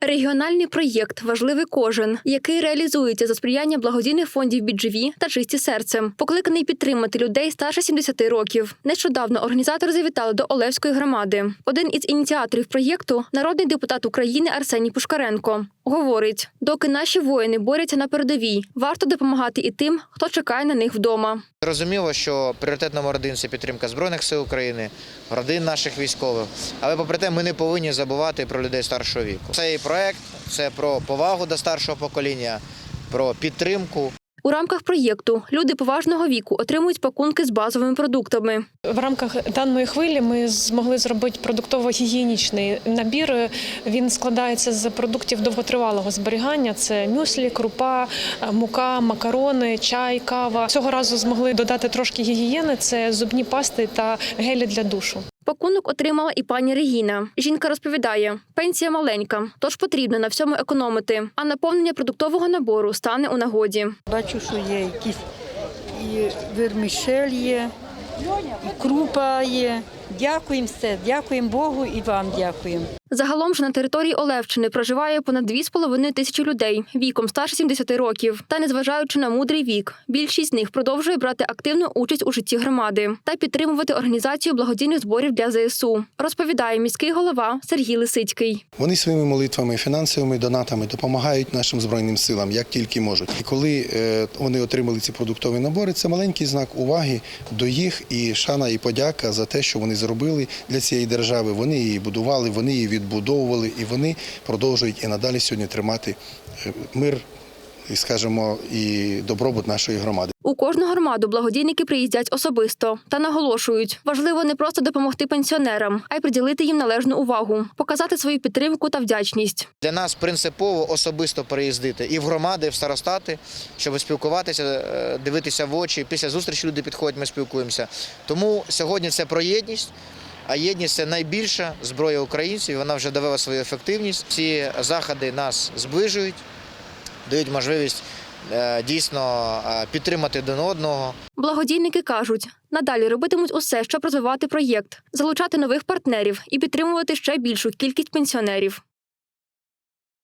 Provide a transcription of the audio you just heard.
Регіональний проєкт важливий кожен, який реалізується за сприяння благодійних фондів «Біджеві» та чисті серцем, покликаний підтримати людей старше 70 років. Нещодавно організатори завітали до Олевської громади. Один із ініціаторів проєкту народний депутат України Арсеній Пушкаренко говорить: доки наші воїни борються на передовій, варто допомагати і тим, хто чекає на них вдома. Зрозуміло, що пріоритет номер один це підтримка збройних сил України, родин наших військових. Але попри те, ми не повинні забувати про людей старшого віку. Цей проект це про повагу до старшого покоління, про підтримку. У рамках проєкту люди поважного віку отримують пакунки з базовими продуктами. В рамках даної хвилі ми змогли зробити продуктово-гігієнічний набір. Він складається з продуктів довготривалого зберігання: це мюслі, крупа, мука, макарони, чай, кава. Цього разу змогли додати трошки гігієни: це зубні пасти та гелі для душу. Пакунок отримала і пані Регіна. Жінка розповідає, пенсія маленька, тож потрібно на всьому економити. А наповнення продуктового набору стане у нагоді. Бачу, що є якісь і вермішель є, і крупа є. Дякуємо все, дякуємо Богу і вам дякуємо. Загалом ж на території Олевщини проживає понад 2,5 тисячі людей віком старше 70 років. Та незважаючи на мудрий вік, більшість з них продовжує брати активну участь у житті громади та підтримувати організацію благодійних зборів для ЗСУ. Розповідає міський голова Сергій Лисицький. Вони своїми молитвами, фінансовими донатами допомагають нашим збройним силам як тільки можуть. І коли е, вони отримали ці продуктові набори, це маленький знак уваги до їх і шана і подяка за те, що вони зробили для цієї держави. Вони її будували, вони її відбудовували, і вони продовжують і надалі сьогодні тримати е, мир і, скажімо, і добробут нашої громади. У кожну громаду благодійники приїздять особисто та наголошують, важливо не просто допомогти пенсіонерам, а й приділити їм належну увагу, показати свою підтримку та вдячність. Для нас принципово особисто переїздити і в громади, і в старостати, щоб спілкуватися, е, дивитися в очі. Після зустрічі люди підходять, ми спілкуємося. Тому сьогодні це про єдність. А єдність це найбільша зброя українців. Вона вже довела свою ефективність. Ці заходи нас зближують, дають можливість е, дійсно е, підтримати один одного. Благодійники кажуть, надалі робитимуть усе, щоб розвивати проєкт, залучати нових партнерів і підтримувати ще більшу кількість пенсіонерів.